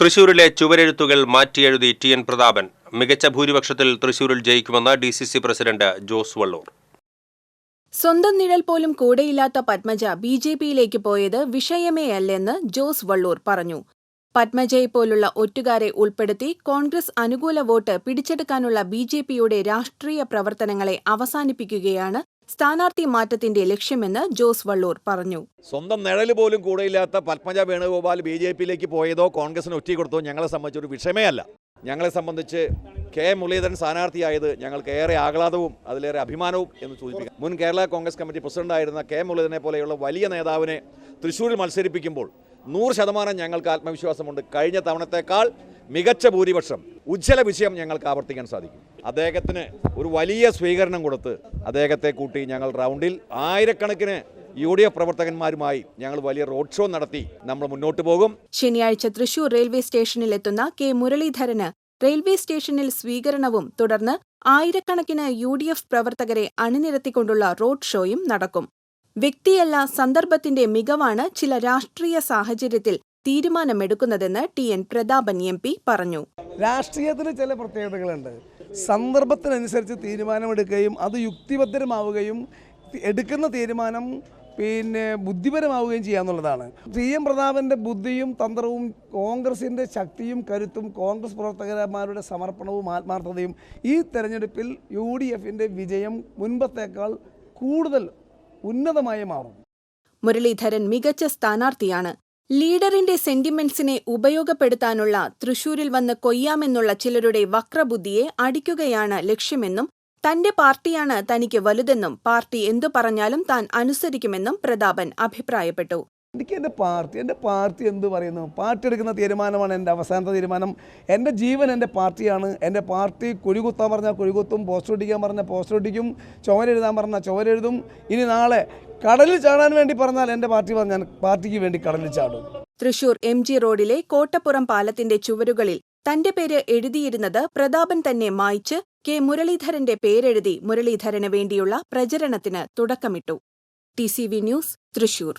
തൃശൂരിലെ ചുവരെഴുത്തുകൾ മാറ്റിയെഴുതി ടി എൻ പ്രതാപൻ. മികച്ച ഭൂരിപക്ഷത്തിൽ തൃശൂരിൽ ജയിക്കുമെന്ന് D C C president Jose Vallur. സ്വന്തം നിഴൽ പോലും കൂടെയില്ലാത്ത പത്മജ ബി ജെ പിയിലേക്ക് പോയത് വിഷയമേ അല്ലെന്ന് ജോസ് വള്ളൂർ പറഞ്ഞു. പത്മജയെപ്പോലുള്ള ഒറ്റുകാരെ ഉൾപ്പെടുത്തി കോൺഗ്രസ് അനുകൂല വോട്ട് പിടിച്ചെടുക്കാനുള്ള ബി ജെ പിയുടെ രാഷ്ട്രീയ പ്രവർത്തനങ്ങളെ അവസാനിപ്പിക്കുകയാണ് സ്ഥാനാർത്ഥി മാറ്റത്തിന്റെ ലക്ഷ്യമെന്ന് ജോസ് വള്ളൂർ പറഞ്ഞു. സ്വന്തം നിഴൽ പോലും കൂടെയില്ലാത്ത പത്മജ വേണുഗോപാൽ ബി ജെ പിയിലേക്ക് പോയതോ കോൺഗ്രസിന് ഒറ്റ കൊടുത്തോ ഞങ്ങളെ സംബന്ധിച്ച് ഒരു വിഷയമേ അല്ല ഞങ്ങളെ സംബന്ധിച്ച് കെ മുരളീധരൻ സ്ഥാനാർത്ഥിയായത് ഞങ്ങൾക്ക് ഏറെ ആഹ്ലാദവും അതിലേറെ അഭിമാനവും എന്ന് സൂചിപ്പിക്കാം. മുൻ കേരള കോൺഗ്രസ് കമ്മിറ്റി പ്രസിഡന്റായിരുന്ന കെ മുരളീധരനെ പോലെയുള്ള വലിയ നേതാവിനെ തൃശ്ശൂരിൽ മത്സരിപ്പിക്കുമ്പോൾ നൂറ് ശതമാനം ഞങ്ങൾക്ക് ആത്മവിശ്വാസമുണ്ട്. കഴിഞ്ഞ തവണത്തേക്കാൾ മികച്ച ഭൂരിപക്ഷം ഉജ്ജ്വല വിഷയം ഞങ്ങൾക്ക് ആവർത്തിക്കാൻ സാധിക്കും. അദ്ദേഹത്തിന് ഒരു വലിയ സ്വീകരണം കൊടുത്ത് അദ്ദേഹത്തെ കൂട്ടി ഞങ്ങൾ റൗണ്ടിൽ ആയിരക്കണക്കിന് യു ഡി എഫ് പ്രവർത്തകന്മാരുമായി ഞങ്ങൾ വലിയ റോഡ് ഷോ നടത്തി. നമ്മൾ മുന്നോട്ട് പോകും. ശനിയാഴ്ച തൃശൂർ റെയിൽവേ സ്റ്റേഷനിൽ എത്തുന്ന കെ മുരളീധരന് റെയിൽവേ സ്റ്റേഷനിൽ സ്വീകരണവും തുടർന്ന് ആയിരക്കണക്കിന് യു ഡി എഫ് പ്രവർത്തകരെ അണിനിരത്തിക്കൊണ്ടുള്ള റോഡ് ഷോയും നടക്കും. വ്യക്തിയല്ല സന്ദർഭത്തിന്റെ മികവാണ് ചില രാഷ്ട്രീയ സാഹചര്യത്തിൽ തീരുമാനമെടുക്കുന്നതെന്ന് T N Prathapan M P പറഞ്ഞു. രാഷ്ട്രീയത്തിന് ചില പ്രത്യേകതകളുണ്ട്. സന്ദർഭത്തിനനുസരിച്ച് തീരുമാനമെടുക്കുകയും അത് യുക്തിഭദ്രമാവുകയും എടുക്കുന്ന തീരുമാനം പിന്നെ ബുദ്ധിപരമാവുകയും ചെയ്യാന്നുള്ളതാണ്. ടി എം പ്രതാപന്റെ ബുദ്ധിയും തന്ത്രവും കോൺഗ്രസിന്റെ ശക്തിയും കരുത്തും കോൺഗ്രസ് പ്രവർത്തകന്മാരുടെ സമർപ്പണവും ആത്മാർത്ഥതയും ഈ തെരഞ്ഞെടുപ്പിൽ യു ഡി എഫിന്റെ വിജയം മുൻപത്തേക്കാൾ കൂടുതൽ ഉന്നതമായി മാറും. മുരളീധരൻ മികച്ച സ്ഥാനാർത്ഥിയാണ്. ലീഡറിന്റെ സെന്റിമെന്റ്സിനെ ഉപയോഗപ്പെടുത്താനുള്ള തൃശൂരിൽ വന്ന് കൊയ്യാമെന്നുള്ള ചിലരുടെ വക്രബുദ്ധിയെ അടിക്കുകയാണ് ലക്ഷ്യമെന്നും തന്റെ പാർട്ടിയാണ് തനിക്ക് വലുതെന്നും പാർട്ടി എന്തു പറഞ്ഞാലും താൻ അനുസരിക്കുമെന്നും പ്രതാപൻ അഭിപ്രായപ്പെട്ടു. എനിക്ക് എന്റെ പാർട്ടി എന്റെ പാർട്ടി എന്ത് പറയുന്നു? പാർട്ടി എടുക്കുന്ന തീരുമാനമാണ് എന്റെ അവസാനത്തെ തീരുമാനം. എന്റെ ജീവൻ എന്റെ പാർട്ടിയാണ്. എന്റെ പാർട്ടി കുഴികുത്താൻ പറഞ്ഞാൽ കുഴികുത്തും പോസ്റ്റർ ഒട്ടിക്കാൻ പറഞ്ഞാൽ പോസ്റ്റർ ഒട്ടിക്കും ചുവരെഴുതാൻ പറഞ്ഞാൽ ചുവരെഴുതും ഇനി നാളെ കടലിൽ ചാടാൻ വേണ്ടി പറഞ്ഞാൽ എന്റെ പാർട്ടി പറഞ്ഞാൽ പാർട്ടിക്ക് വേണ്ടി കടലിൽ ചാടും. തൃശൂർ എം ജി റോഡിലെ കോട്ടപ്പുറം പാലത്തിന്റെ ചുവരുകളിൽ തന്റെ പേര് എഴുതിയിരുന്നത് പ്രതാപൻ തന്നെ മായ്ച്ച് കെ മുരളീധരന്റെ പേരെഴുതി മുരളീധരന് വേണ്ടിയുള്ള പ്രചരണത്തിന് തുടക്കമിട്ടു. T C V news Thrissur.